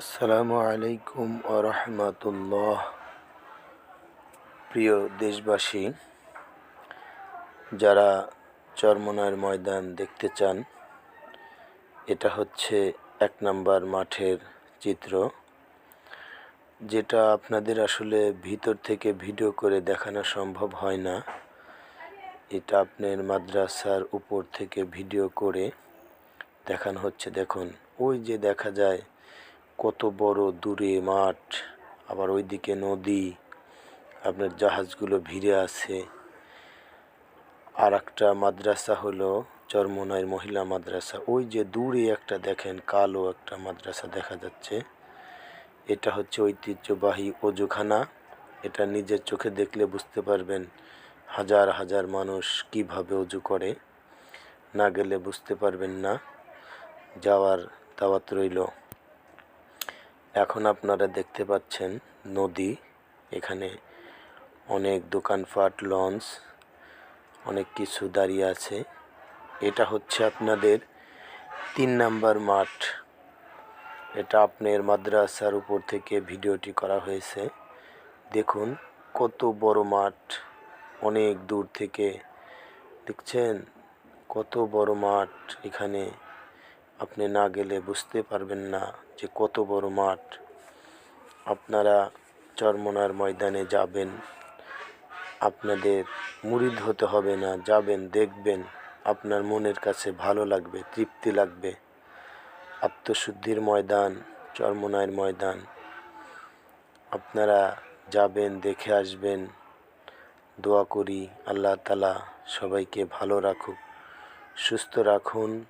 আসসালামু আলাইকুম রহমতুল্লাহ। প্রিয় দেশবাসী, যারা চরমনার ময়দান দেখতে চান, এটা হচ্ছে এক নাম্বার মাঠের চিত্র, যেটা আপনাদের আসলে ভিতর থেকে ভিডিও করে দেখানো সম্ভব হয় না। এটা আপনার মাদ্রাসার উপর থেকে ভিডিও করে দেখানো হচ্ছে। দেখুন, ওই যে দেখা যায় কত বড় দূরে মাঠ, আবার ওইদিকে নদী, আপনার জাহাজগুলো ভিড়ে আছে। আর একটা মাদ্রাসা হলো চরমনাইর মহিলা মাদ্রাসা। ওই যে দূরে একটা দেখেন, কালো একটা মাদ্রাসা দেখা যাচ্ছে। এটা হচ্ছে ঐতিহ্যবাহী অজুখানা। এটা নিজের চোখে দেখলে বুঝতে পারবেন হাজার হাজার মানুষ কীভাবে অজু করে। না গেলে বুঝতে পারবেন না। যাওয়ার দাওয়াত রইল। এখন আপনারা দেখতে পাচ্ছেন নদী, এখানে অনেক দোকানপাট, লঞ্চ, অনেক কিছু দাঁড়িয়ে আছে। এটা হচ্ছে আপনাদের তিন নাম্বার মাঠ। এটা আপনার মাদ্রাসার উপর থেকে ভিডিওটি করা হয়েছে। দেখুন কত বড় মাঠ, অনেক দূর থেকে। দেখছেন? কত বড় মাঠ এখানে। আপনি না গেলে বুঝতে পারবেন না যে কত বড় মাঠ। আপনারা চরমনার ময়দানে যাবেন। আপনাদের মুরিদ হতে হবে না। যাবেন, দেখবেন। আপনার মনের কাছে ভালো লাগবে, তৃপ্তি লাগবে। আত্মশুদ্ধির ময়দান চরমনায়ের ময়দান। আপনারা যাবেন, দেখে আসবেন। দোয়া করি আল্লাহ তালা সবাইকে ভালো রাখুক, সুস্থ রাখুন।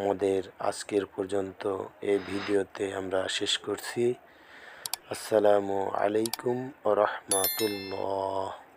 আমাদের আজকের পর্যন্ত এই ভিডিওতে আমরা শেষ করছি। আসসালামু আলাইকুম রহমতুল্লাহ।